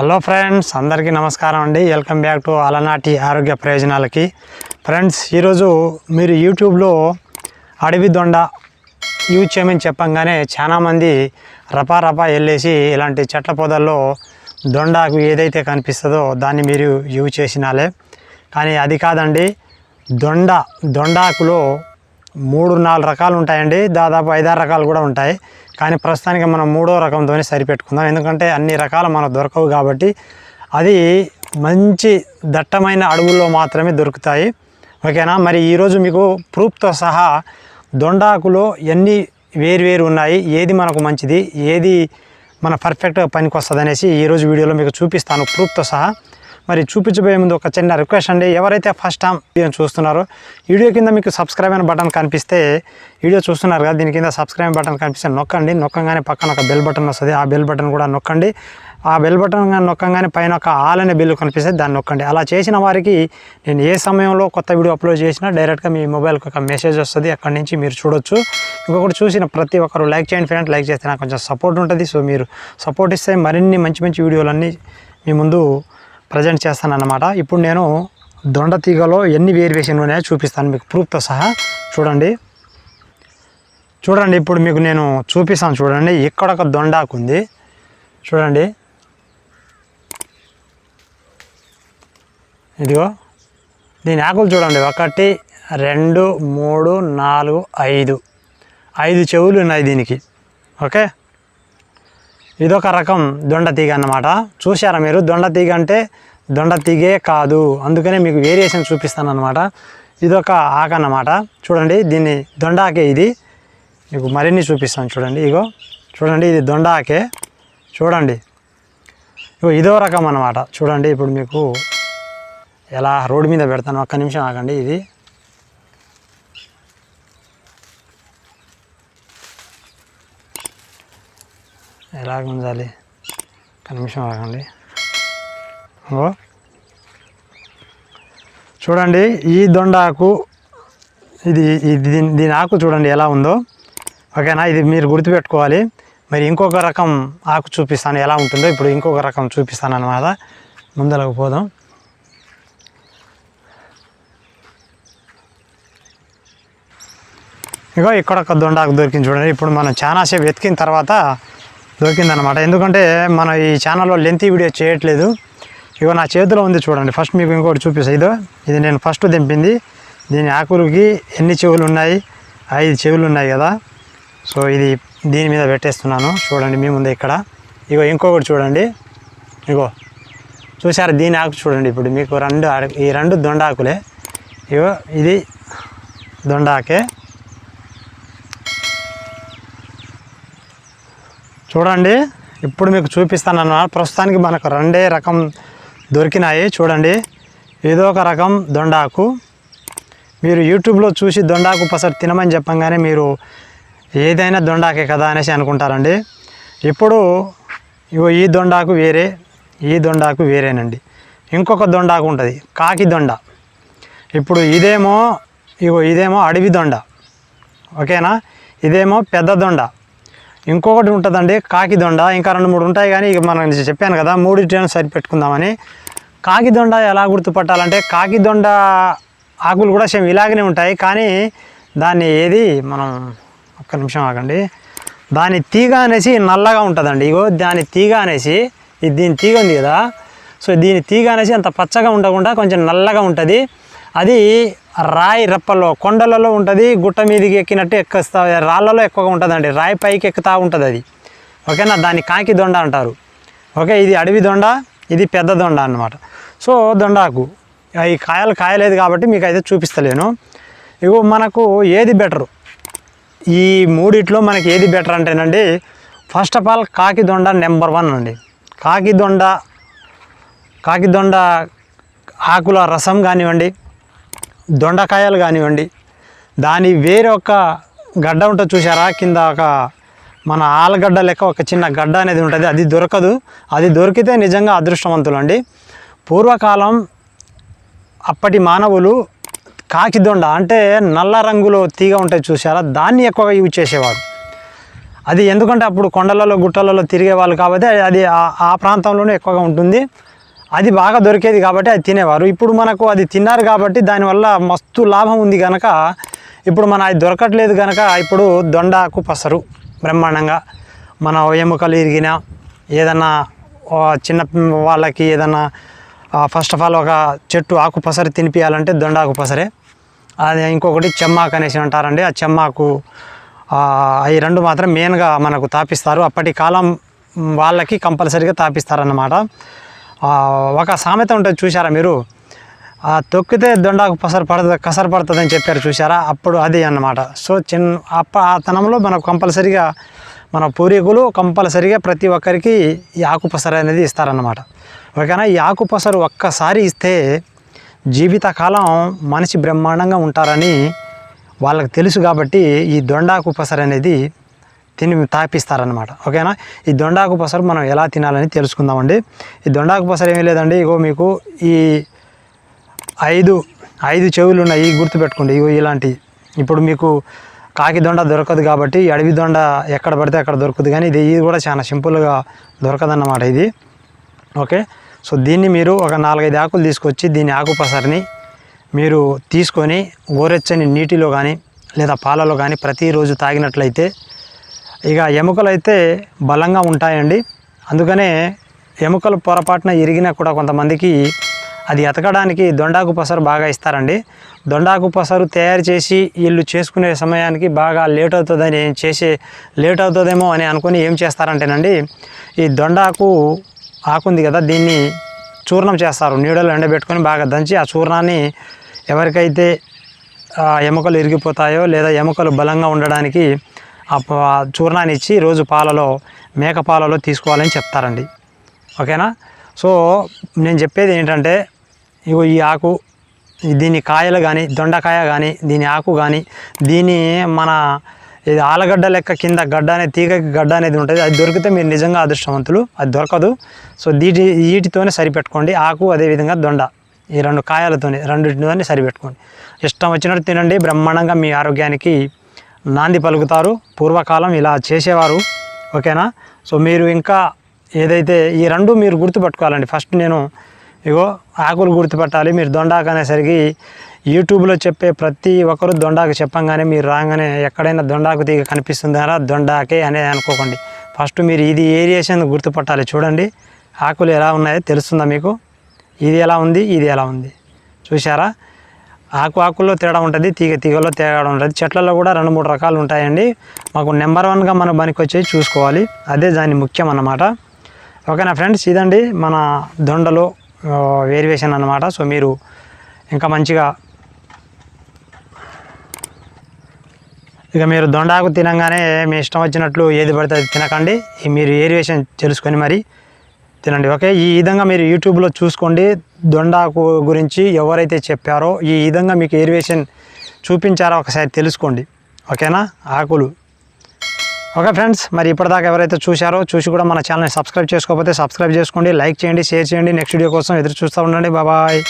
Hello friends అందరికీ నమస్కారం అండి. వెల్కమ్ బ్యాక్ టు అలనాటి ఆరోగ్య ప్రయోజనాలకి. ఫ్రెండ్స్ ఈరోజు మీరు యూట్యూబ్లో అడవి దొండ యూజ్ చేయమని చెప్పంగానే చాలామంది రపా రపా వెళ్ళేసి ఇలాంటి చెట్ల పొదల్లో దొండకు ఏదైతే కనిపిస్తుందో దాన్ని మీరు యూజ్ చేసినాలే. కానీ అది కాదండి దొండ దొండాకులో మూడు నాలుగు రకాలు ఉంటాయండి. దాదాపు ఐదారు రకాలు కూడా ఉంటాయి. కానీ ప్రస్తుతానికి మనం మూడో రకంతోనే సరిపెట్టుకుందాం. ఎందుకంటే అన్ని రకాలు మనకు దొరకవు కాబట్టి అది మంచి దట్టమైన అడవుల్లో మాత్రమే దొరుకుతాయి. ఓకేనా? మరి ఈరోజు మీకు ప్రూఫ్తో సహా దొండాకులో ఎన్ని వేరు వేరు ఉన్నాయి ఏది మనకు మంచిది ఏది మన పర్ఫెక్ట్గా పనికి వస్తుంది అనేసి ఈరోజు వీడియోలో మీకు చూపిస్తాను ప్రూఫ్తో సహా. మరి చూపించబోయే ముందు ఒక చిన్న రిక్వెస్ట్ అండి. ఎవరైతే ఫస్ట్ టైం వీడియో చూస్తున్నారో వీడియో కింద మీకు సబ్స్క్రైబ్ అనే బటన్ కనిపిస్తే వీడియో చూస్తున్నారు కదా దీని కింద సబ్స్క్రైబ్ బటన్ కనిపిస్తే నొక్కండి. నొక్కగానే పక్కన ఒక బెల్ బటన్ వస్తుంది. ఆ బెల్ బటన్ కూడా నొక్కండి. ఆ బెల్ బటన్ కానీ నొక్కగానే పైన ఒక ఆల్ అనే బిల్లు కనిపిస్తే దాన్ని నొక్కండి. అలా చేసిన వారికి నేను ఏ సమయంలో కొత్త వీడియో అప్లోడ్ చేసినా డైరెక్ట్గా మీ మొబైల్కి ఒక మెసేజ్ వస్తుంది. అక్కడి నుంచి మీరు చూడొచ్చు. ఇంకొకటి చూసిన ప్రతి ఒక్కరు లైక్ చేయండి ఫ్రెండ్ లైక్ చేస్తే నాకు కొంచెం సపోర్ట్ ఉంటుంది. సో మీరు సపోర్ట్ ఇస్తే మరిన్ని మంచి మంచి వీడియోలన్నీ మీ ముందు ప్రజెంట్ చేస్తాను అన్నమాట ఇప్పుడు నేను దొండ తీగలో ఎన్ని వేరియేషన్లు ఉన్నాయో చూపిస్తాను మీకు. ప్రూఫ్తో సహా చూడండి. చూడండి ఇప్పుడు మీకు నేను చూపిస్తాను చూడండి. ఇక్కడ ఒక దొండాకు ఉంది చూడండి. ఇదిగో. దీని ఆకులు చూడండి. ఒకటి రెండు మూడు నాలుగు ఐదు. ఐదు చెవులు ఉన్నాయి దీనికి. ఓకే? ఇదొక రకం దొండ తీగ అన్నమాట. చూశారా మీరు? దొండ తీగ అంటే దొండ తీగే కాదు. అందుకనే మీకు వేరియేషన్ చూపిస్తాను అనమాట ఇదొక ఆక అన్నమాట. చూడండి దీన్ని దొండాకే ఇది. మీకు మరిన్ని చూపిస్తాను చూడండి ఇగో. చూడండి ఇది దొండాకే చూడండి. ఇగో ఇదో రకం అన్నమాట. చూడండి ఇప్పుడు మీకు ఎలా రోడ్డు మీద పెడతాను. ఒక్క నిమిషం ఆగండి ఇది. ఎలా గుంజాలి ఒక నిమిషం ఆగండి. ఓ చూడండి ఈ దొండాకు ఇది ఇది దీని దీని ఆకు చూడండి ఎలా ఉందో. ఓకేనా? ఇది మీరు గుర్తుపెట్టుకోవాలి. మరి ఇంకొక రకం ఆకు చూపిస్తాను ఎలా ఉంటుందో. ఇప్పుడు ఇంకొక రకం చూపిస్తాను అనమాట ముందరకు పోదాం. ఇగో ఇక్కడ ఒక దొండాకు దొరికింది చూడండి. ఇప్పుడు మనం చాలాసేపు వెతికిన తర్వాత దొరికిందనమాట ఎందుకంటే మనం ఈ ఛానల్లో లెంతీ వీడియో చేయట్లేదు. ఇగో నా చేతిలో ఉంది చూడండి. ఫస్ట్ మీకు ఇంకోటి చూపిస్తా. ఇదో ఇది నేను ఫస్ట్ దింపింది. దీని ఆకులకి ఎన్ని చెవులు ఉన్నాయి? ఐదు చెవులు ఉన్నాయి కదా. సో ఇది దీని మీద పెట్టేస్తున్నాను. చూడండి మీ ముందే ఇక్కడ. ఇగో ఇంకొకటి చూడండి. ఇగో చూసారు దీని ఆకు చూడండి ఇప్పుడు. మీకు రెండు ఈ రెండు దొండ ఆకులే. ఇగో ఇది దొండ ఆకే. చూడండి. ఇప్పుడు మీకు చూపిస్తాను అన్నమాట ప్రస్తుతానికి మనకు రెండే రకం దొరికినాయి. చూడండి. ఏదో ఒక రకం దొండాకు. మీరు యూట్యూబ్లో చూసి దొండాకు పసరు తినమని చెప్పంగానే మీరు ఏదైనా దొండాకే కదా అనేసి అనుకుంటారండి. ఇప్పుడు ఇగో ఈ దొండాకు వేరే ఈ దొండాకు వేరేనండి. ఇంకొక దొండాకు ఉంటుంది. కాకి దొండ. ఇప్పుడు ఇదేమో ఇగో ఇదేమో అడవి దొండ. ఓకేనా? ఇదేమో పెద్ద దొండ. ఇంకొకటి ఉంటుందండి కాకిదొండ ఇంకా రెండు మూడు ఉంటాయి కానీ ఇక మనం చెప్పాను కదా మూడింటిని సరిపెట్టుకుందామని. కాకిదొండ ఎలా గుర్తుపట్టాలంటే కాకిదొండ ఆకులు కూడా సేమ్ ఇలాగనే ఉంటాయి కానీ దాన్ని ఏది మనం ఒక్క నిమిషం ఆగండి. దాని తీగ అనేసి నల్లగా ఉంటుందండి. ఇగో దాని తీగ అనేసి ఇది దీని తీగ ఉంది కదా. సో దీని తీగ అనేసి అంత పచ్చగా ఉండకుండా కొంచెం నల్లగా ఉంటుంది. అది రాయి రెప్పల్లో కొండలలో ఉంటుంది గుట్ట మీదకి ఎక్కినట్టు ఎక్కిస్తా రాళ్ళలో ఎక్కువగా ఉంటుందండి. రాయి పైకి ఎక్కుతా ఉంటుంది అది. ఓకేనా? దాన్ని కాకి దొండ అంటారు. ఓకే ఇది అడవి దొండ ఇది పెద్ద దొండ అన్నమాట. సో దొండాకు ఈ కాయలు కాయలేదు కాబట్టి మీకు అయితే చూపిస్తలేను. ఇగో మనకు ఏది బెటరు? ఈ మూడిట్లో మనకి ఏది బెటర్ అంటేనండి ఫస్ట్ ఆఫ్ ఆల్ కాకి దొండ నెంబర్ వన్ అండి. కాకి దొండ కాకి దొండ ఆకుల రసం కానివ్వండి దొండకాయలు కానివ్వండి దాని వేరొక గడ్డ ఉంటుంది చూసారా కింద ఒక మన ఆలుగడ్డ లెక్క ఒక చిన్న గడ్డ అనేది ఉంటుంది. అది దొరకదు. అది దొరికితే నిజంగా అదృష్టవంతులు అండి. పూర్వకాలం అప్పటి మానవులు కాకిదొండ అంటే నల్ల రంగులో తీగ ఉంటాయి చూసారా దాన్ని ఎక్కువగా యూజ్ చేసేవారు. అది ఎందుకంటే అప్పుడు కొండలలో గుట్టలలో తిరిగే వాళ్ళు కాబట్టి అది ఆ- ఆ ప్రాంతంలోనే ఎక్కువగా ఉంటుంది. అది బాగా దొరికేది కాబట్టి అది తినేవారు. ఇప్పుడు మనకు అది తిన్నారు కాబట్టి దానివల్ల మస్తు లాభం ఉంది కనుక ఇప్పుడు మన అది దొరకట్లేదు కనుక ఇప్పుడు దొండాకు పసరు బ్రహ్మాండంగా. మన ఎముకలు ఇరిగిన ఏదన్నా చిన్న వాళ్ళకి ఏదన్నా ఫస్ట్ ఆఫ్ ఆల్ ఒక చెట్టు ఆకు పసరు తినిపించాలంటే దొండాకు పసరే. అది ఇంకొకటి చెమ్మాకు అనేసి అంటారండి. ఆ చెమ్మాకు ఈ రెండు మాత్రం మెయిన్గా మనకు తాపిస్తారు. అప్పటి కాలం వాళ్ళకి కంపల్సరీగా తాపిస్తారన్నమాట. ఒక సామెత ఉంటుంది చూసారా మీరు? ఆ తొక్కితే దొండాకు పసరు పడుతుంది కసరు పడుతుంది అని చెప్పారు చూసారా అప్పుడు అది అన్నమాట. సో చిన్న అప్ప ఆ తనంలో మనకు కంపల్సరీగా మన పూర్వీకులు కంపల్సరీగా ప్రతి ఒక్కరికి ఈ ఆకుపసరు అనేది ఇస్తారన్నమాట. ఓకేనా? ఈ ఆకు పసరు ఒక్కసారి ఇస్తే జీవితకాలం మనిషి బ్రహ్మాండంగా ఉంటారని వాళ్ళకి తెలుసు కాబట్టి ఈ దొండాకు పసరు అనేది తిని తాపిస్తారనమాట ఓకేనా? ఈ దొండాకు పసరు మనం ఎలా తినాలని తెలుసుకుందామండి. ఈ దొండాకు పసరు ఏమీ లేదండి. ఇగో మీకు ఈ ఐదు ఐదు చెవులు ఉన్నాయి గుర్తుపెట్టుకోండి. ఇగో ఇలాంటి ఇప్పుడు మీకు కాకి దొండ దొరకదు కాబట్టి అడవి దొండ ఎక్కడ పడితే అక్కడ దొరకదు. కానీ ఇది ఇది కూడా చాలా సింపుల్గా దొరకదన్నమాట ఇది. ఓకే? సో దీన్ని మీరు ఒక నాలుగైదు ఆకులు తీసుకొచ్చి దీని ఆకు పసరిని మీరు తీసుకొని గోరెచ్చని నీటిలో కానీ లేదా పాలలో కానీ ప్రతిరోజు తాగినట్లయితే ఇక ఎముకలు అయితే బలంగా ఉంటాయండి. అందుకనే ఎముకలు పొరపాటున ఇరిగినా కూడా కొంతమందికి అది ఎతకడానికి దొండాకు పసరు బాగా ఇస్తారండి. దొండాకు పసరు తయారు చేసి వీళ్ళు చేసుకునే సమయానికి బాగా లేట్ అవుతుందని చేసే లేట్ అవుతుందేమో అని అనుకుని ఏం చేస్తారంటేనండి ఈ దొండాకు ఆకుంది కదా దీన్ని చూర్ణం చేస్తారు. నీడలో ఎండబెట్టుకొని బాగా దంచి ఆ చూర్ణాన్ని ఎవరికైతే ఎముకలు ఇరిగిపోతాయో లేదా ఎముకలు బలంగా ఉండడానికి చూర్ణాన్ని ఇచ్చి రోజు పాలలో మేక పాలలో తీసుకోవాలని చెప్తారండి. ఓకేనా? సో నేను చెప్పేది ఏంటంటే ఇగో ఈ ఆకు దీని కాయలు కానీ దొండకాయ కానీ దీని ఆకు కానీ దీని మన ఇది ఆలగడ్డ లెక్క కింద గడ్డ అనేది తీగకి గడ్డ అనేది ఉంటుంది అది దొరికితే మీరు నిజంగా అదృష్టవంతులు అది దొరకదు. సో దీటి వీటితోనే సరిపెట్టుకోండి ఆకు అదేవిధంగా దొండ ఈ రెండు కాయలతోనే రెండింటితోనే సరిపెట్టుకోండి. ఇష్టం వచ్చినట్టు తినండి బ్రహ్మాండంగా మీ ఆరోగ్యానికి నాంది పలుకుతారు. పూర్వకాలం ఇలా చేసేవారు. ఓకేనా? సో మీరు ఇంకా ఏదైతే ఈ రెండు మీరు గుర్తుపట్టుకోవాలండి. ఫస్ట్ నేను ఇగో ఆకులు గుర్తుపట్టాలి. మీరు దొండాకు అనేసరికి యూట్యూబ్లో చెప్పే ప్రతి ఒక్కరు దొండాకు చెప్పంగానే మీరు రాగానే ఎక్కడైనా దొండాకు తీగ కనిపిస్తుందారా దొండాకే అనేది అనుకోకండి. ఫస్ట్ మీరు ఇది ఏరియేషన్ గుర్తుపట్టాలి. చూడండి. ఆకులు ఎలా ఉన్నాయో తెలుస్తుందా మీకు? ఇది ఎలా ఉంది? ఇది ఎలా ఉంది? చూసారా ఆకు ఆకుల్లో తేడా ఉంటుంది తీగ తీగలో తేడా ఉంటుంది. చెట్లలో కూడా రెండు మూడు రకాలు ఉంటాయండి. మాకు నెంబర్ వన్గా మన పనికి వచ్చి చూసుకోవాలి. అదే దాని ముఖ్యం అన్నమాట. ఓకేనా ఫ్రెండ్స్? ఇదండి మన దొండలో వేరియేషన్ అన్నమాట. సో మీరు ఇంకా మంచిగా ఇక మీరు దొండాకు తినగానే మీ ఇష్టం వచ్చినట్లు ఏది పడితే తినకండి. మీరు ఏరియేషన్ తెలుసుకొని మరి తినండి. ఓకే? ఈ విధంగా మీరు యూట్యూబ్లో చూసుకోండి. దొండాకు గురించి ఎవరైతే చెప్పారో ఈ విధంగా మీకు ఎరివేషన్ చూపించారో ఒకసారి తెలుసుకోండి. ఓకేనా? ఆకులు. ఓకే ఫ్రెండ్స్ మరి ఇప్పటిదాకా ఎవరైతే చూశారో చూసి కూడా మన ఛానల్ని సబ్స్క్రైబ్ చేసుకోకపోతే సబ్స్క్రైబ్ చేసుకోండి లైక్ చేయండి షేర్ చేయండి. నెక్స్ట్ వీడియో కోసం ఎదురు చూస్తూ ఉండండి. బాబాయ్